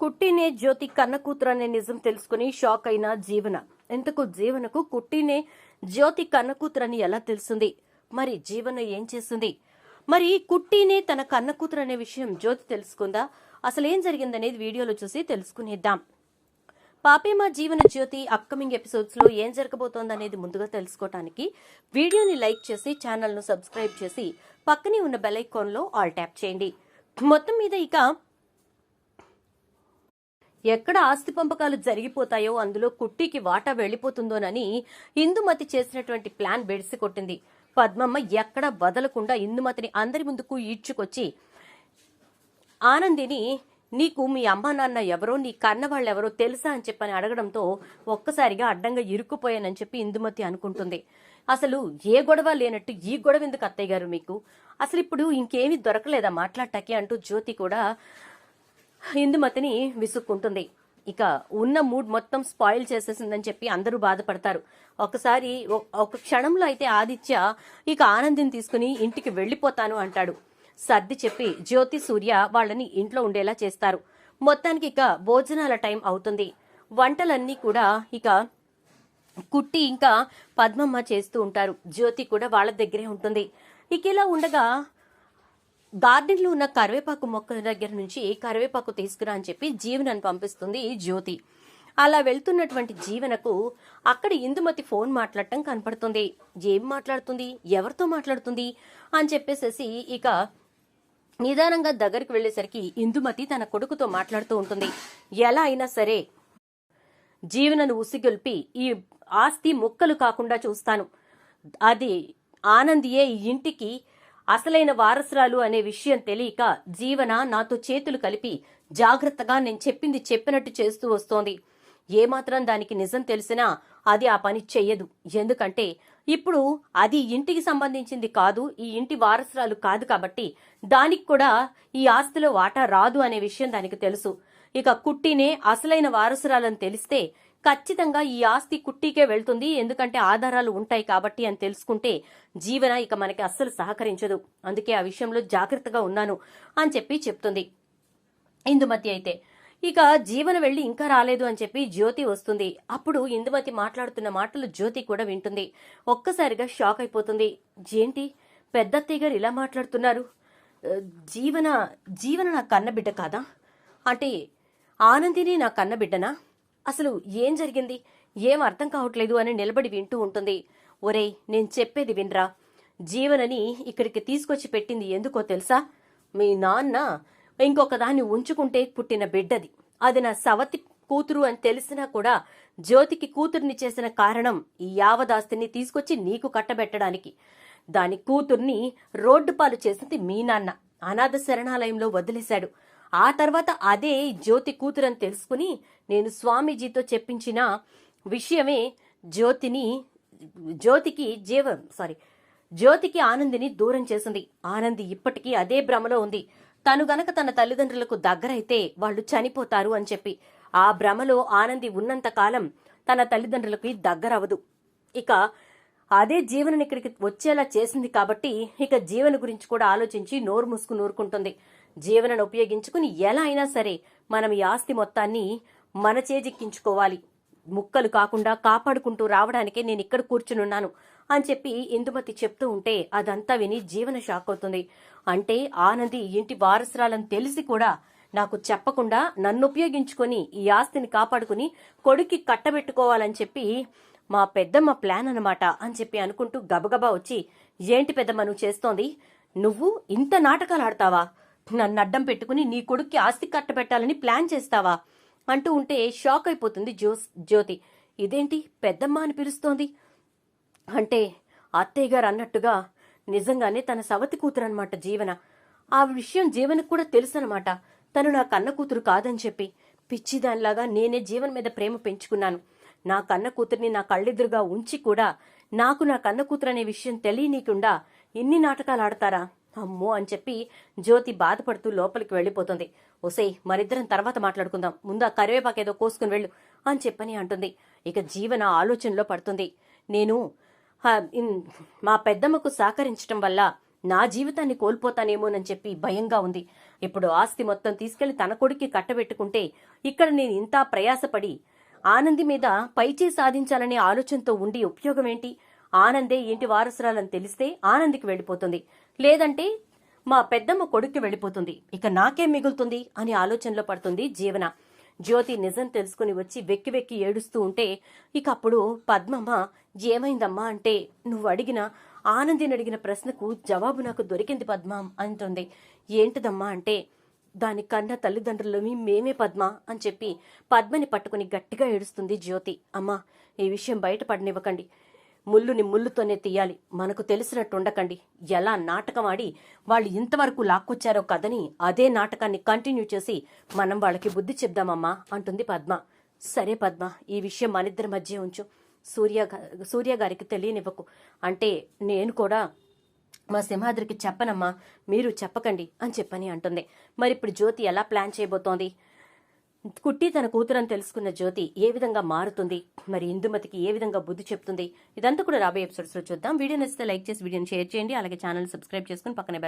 కుట్టినే జ్యోతి కన్న కూతురు అనే నిజం తెలుసుకుని షాక్ అయిన జీవన. ఇంతకు జీవనకు కుట్టినే జ్యోతి కన్న కూతురని ఎలా తెలుస్తుంది మరి జీవన ఏం చేస్తుంది మరి కుట్టినే తన కన్న కూతురు అనే విషయం జ్యోతి తెలుసుకుందా? అసలు ఏం జరిగిందనేది వీడియోలో చూసి తెలుసుకునేద్దాం. పాపేమా జీవన జ్యోతి అప్కమింగ్ ఎపిసోడ్స్లో ఏం జరగబోతోందనేది ముందుగా తెలుసుకోవటానికి వీడియోని లైక్ చేసి ఛానల్ను సబ్స్క్రైబ్ చేసి పక్కనే ఉన్న బెల్ ఐకాన్లో ఆల్ ట్యాప్ చేయండి. మొత్తం మీద ఇక ఎక్కడ ఆస్తి పంపకాలు జరిగిపోతాయో అందులో కుట్టికి వాటా వెళ్ళిపోతుందోనని ఇందుమతి చేసినటువంటి ప్లాన్ బెడిసి కొట్టింది. పద్మమ్మ ఎక్కడ వదలకుండా ఇందుమతిని అందరి ముందుకు ఈడ్చుకొచ్చి ఆనందిని నీకు మీ అమ్మ నాన్న ఎవరో నీ కన్న వాళ్ళెవరో తెలుసా? అని చెప్పని అడగడంతో ఒక్కసారిగా అడ్డంగా ఇరుక్కుపోయానని చెప్పి ఇందుమతి అనుకుంటుంది. అసలు ఏ గొడవ లేనట్టు ఈ గొడవ ఎందుకు అత్తయ్య గారు మీకు? అసలు ఇప్పుడు ఇంకేమీ దొరకలేదా మాట్లాడటానికి? అంటూ జ్యోతి కూడా ఇందుమతిని విసుక్కుంటుంది. ఇక ఉన్న మూడ్ మొత్తం స్పాయిల్ చేసేసిందని చెప్పి అందరూ బాధపడతారు. ఒకసారి ఒక క్షణంలో అయితే ఆదిత్య ఇక ఆనందిని తీసుకుని ఇంటికి వెళ్ళిపోతాను అంటాడు. సర్ది చెప్పి జ్యోతి సూర్య వాళ్ళని ఇంట్లో ఉండేలా చేస్తారు. మొత్తానికి ఇక భోజనాల టైం అవుతుంది. వంటలన్నీ కూడా ఇక కుట్టి ఇంకా పద్మమ్మ చేస్తూ ఉంటారు. జ్యోతి కూడా వాళ్ళ దగ్గరే ఉంటుంది. ఇక ఇలా ఉండగా గార్డెన్లో ఉన్న కరివేపాకు మొక్క దగ్గర నుంచి కరివేపాకు తీసుకురా అని చెప్పి జీవనాన్ని పంపిస్తుంది జ్యోతి. అలా వెళ్తున్నటువంటి జీవనకు అక్కడ ఇందుమతి ఫోన్ మాట్లాడటం కనపడుతుంది. ఏం మాట్లాడుతుంది? ఎవరితో మాట్లాడుతుంది? అని చెప్పేసేసి ఇక నిదానంగా దగ్గరికి వెళ్ళేసరికి ఇందుమతి తన కొడుకుతో మాట్లాడుతూ ఉంటుంది. ఎలా అయినా సరే జీవనను ఉసిగొల్పి ఈ ఆస్తి ముక్కలు కాకుండా చూస్తాను. అది ఆనందియే ఈ ఇంటికి అసలైన వారసురాలు అనే విషయం తెలియక జీవన నాతో చేతులు కలిపి జాగ్రత్తగా నేను చెప్పింది చెప్పినట్టు చేస్తూ వస్తోంది. ఏమాత్రం దానికి నిజం తెలిసినా అది ఆ పని చెయ్యదు. ఎందుకంటే ఇప్పుడు అది ఇంటికి సంబంధించింది కాదు ఈ ఇంటి వారసురాలు కాదు కాబట్టి దానికి కూడా ఈ ఆస్తిలో వాటా రాదు అనే విషయం దానికి తెలుసు. ఇక కుట్టినే అసలైన వారసురాలని తెలిస్తే ఖచ్చితంగా ఈ ఆస్తి కుట్టికే వెళ్తుంది ఎందుకంటే ఆధారాలు ఉంటాయి కాబట్టి అని తెలుసుకుంటే జీవన ఇక మనకి అస్సలు సహకరించదు. అందుకే ఆ విషయంలో జాగ్రత్తగా ఉన్నాను అని చెప్పి చెప్తుంది. ఇందుమతి అయితే ఇక జీవన వెళ్ళి ఇంకా రాలేదు అని చెప్పి జ్యోతి వస్తుంది. అప్పుడు ఇందుమతి మాట్లాడుతున్న మాటలు జ్యోతి కూడా వింటుంది. ఒక్కసారిగా షాక్ అయిపోతుంది. ఏంటి పెద్దత్తయ్య గారు ఇలా మాట్లాడుతున్నారు. జీవన జీవన నా కన్నబిడ్డ కాదా? అంటే ఆనందిని నా కన్నబిడ్డనా? అసలు ఏం జరిగింది? ఏం అర్థం కావట్లేదు అని నిలబడి వింటూ ఉంటుంది. ఒరేయ్ నేను చెప్పేది వినరా. జీవనని ఇక్కడికి తీసుకొచ్చి పెట్టింది ఎందుకో తెలుసా? మీ నాన్న ఇంకొక దాన్ని ఉంచుకుంటే పుట్టిన బిడ్డది. అది నా సవతి కూతురు అని తెలిసినా కూడా జ్యోతికి కూతుర్ని చేసిన కారణం ఈ యావదాస్తిని తీసుకొచ్చి నీకు కట్టబెట్టడానికి. దాని కూతుర్ని రోడ్డు పాలు చేసింది మీ నాన్న. అనాథ శరణాలయంలో వదిలేశాడు. ఆ తర్వాత అదే జ్యోతి కూతురని తెలుసుకుని నేను స్వామీజీతో చెప్పించిన విషయమే జ్యోతిని జ్యోతికి జీవ సారీ జ్యోతికి ఆనందిని దూరం చేసింది. ఆనంది ఇప్పటికీ అదే భ్రమలో ఉంది. తను గనక తన తల్లిదండ్రులకు దగ్గరైతే వాళ్ళు చనిపోతారు అని చెప్పి. ఆ భ్రమలో ఆనంది ఉన్నంత కాలం తన తల్లిదండ్రులకి దగ్గరవదు ఇక అదే జీవనని ఇక్కడికి వచ్చేలా చేసింది కాబట్టి ఇక జీవన గురించి కూడా ఆలోచించి నోరు మూసుకు నూరుకుంటుంది. జీవనను ఉపయోగించుకుని ఎలా అయినా సరే మనం ఈ ఆస్తి మొత్తాన్ని మన చేజిక్కించుకోవాలి. ముక్కలు కాకుండా కాపాడుకుంటూ రావడానికే నేను ఇక్కడ కూర్చునున్నాను అని చెప్పి ఇందుమతి చెప్తూ ఉంటే అదంతా విని జీవన షాక్ అవుతుంది. అంటే ఆనంది ఇంటి వారసురాలని తెలిసి కూడా నాకు చెప్పకుండా నన్ను ఉపయోగించుకొని ఈ ఆస్తిని కాపాడుకుని కొడుక్కి కట్టబెట్టుకోవాలని చెప్పి మా పెద్దమ్మ ప్లాన్ అన్నమాట అని చెప్పి అనుకుంటూ గబగబా వచ్చి ఏంటి పెద్దమ్మ నువ్వు చేస్తోంది? నువ్వు ఇంత నాటకాలు ఆడతావా? నన్ను అడ్డం పెట్టుకుని నీ కొడుక్కి ఆస్తి కట్టబెట్టాలని ప్లాన్ చేస్తావా? అంటూ ఉంటే షాక్ అయిపోతుంది జోస్ జ్యోతి. ఇదేంటి పెద్దమ్మ అని పిలుస్తోంది? అంటే అత్తయ్య గారు అన్నట్టుగా నిజంగానే తన సవతి కూతురు అనమాట జీవన. ఆ విషయం జీవనకు కూడా తెలుసనమాట తను నా కన్న కూతురు కాదని చెప్పి పిచ్చిదానిలాగా నేనే జీవన్ మీద ప్రేమ పెంచుకున్నాను. నా కన్న కూతుర్ని నా కళ్ళెదురుగా ఉంచి కూడా నాకు నా కన్న కూతురు అనే విషయం తెలియనీకుండా ఇన్ని నాటకాలు ఆడతారా? అమ్మో అని చెప్పి జ్యోతి బాధపడుతూ లోపలికి వెళ్ళిపోతుంది. ఒసే మరిద్దరం తర్వాత మాట్లాడుకుందాం. ముందు ఆ కరివేపాకు ఏదో కోసుకుని వెళ్ళు అని చెప్పని అంటుంది. ఇక జీవన ఆలోచనలో పడుతుంది. నేను మా పెద్దమ్మకు సహకరించటం వల్ల నా జీవితాన్ని కోల్పోతానేమోనని చెప్పి భయంగా ఉంది. ఇప్పుడు ఆస్తి మొత్తం తీసుకెళ్ళి తన కొడుక్కి కట్టబెట్టుకుంటే ఇక్కడ నేను ఇంత ప్రయాసపడి ఆనంది మీద పైచే సాధించాలనే ఆలోచనతో ఉండి ఉపయోగం ఏంటి ఆనందే ఇంటి వారసురాలని తెలిస్తే ఆనందికి వెళ్ళిపోతుంది. లేదంటే మా పెద్దమ్మ కొడుక్కి వెళ్ళిపోతుంది. ఇక నాకేం మిగులుతుంది అని ఆలోచనలో పడుతుంది జీవన. జ్యోతి నిజం తెలుసుకుని వచ్చి వెక్కి వెక్కి ఏడుస్తూ ఉంటే ఇక అప్పుడు పద్మమ్మ ఏమైందమ్మా? అంటే నువ్వు అడిగిన ఆనందిని అడిగిన ప్రశ్నకు జవాబు నాకు దొరికింది పద్మ అంటుంది. ఏంటిదమ్మా? అంటే దాని కన్న తల్లిదండ్రులమి మేమే పద్మ అని చెప్పి పద్మని పట్టుకుని గట్టిగా ఏడుస్తుంది జ్యోతి. అమ్మా ఈ విషయం బయటపడనివ్వకండి ముల్లుని ముల్లుతోనే తీయాలి. మనకు తెలిసినట్టు ఉండకండి ఎలా నాటకం ఆడి వాళ్ళు ఇంతవరకు లాక్కొచ్చారో కదని అదే నాటకాన్ని కంటిన్యూ చేసి మనం వాళ్ళకి బుద్ధి చెప్దామమ్మా అంటుంది పద్మ. సరే పద్మ ఈ విషయం మనిద్దరి మధ్య ఉంచు. సూర్య సూర్య గారికి తెలియనివ్వకు. అంటే నేను కూడా మా సింహాద్రికి చెప్పనమ్మా మీరు చెప్పకండి అని చెప్పని అంటుంది. మరి ఇప్పుడు జ్యోతి ఎలా ప్లాన్ చేయబోతోంది? కుట్టి తన కూతురని తెలుసుకున్న జ్యోతి ఏ విధంగా మారుతుంది? మరి ఇందుమతికి ఏ విధంగా బుద్ధి చెప్తుంది? ఇదంతా కూడా రాబోయే ఎపిసోడ్స్లో చూద్దాం. వీడియో నచ్చితే లైక్ చేసి వీడియోని షేర్ చేయండి. అలాగే ఛానల్ సబ్స్క్రైబ్ చేసుకుని పక్కనే బెల్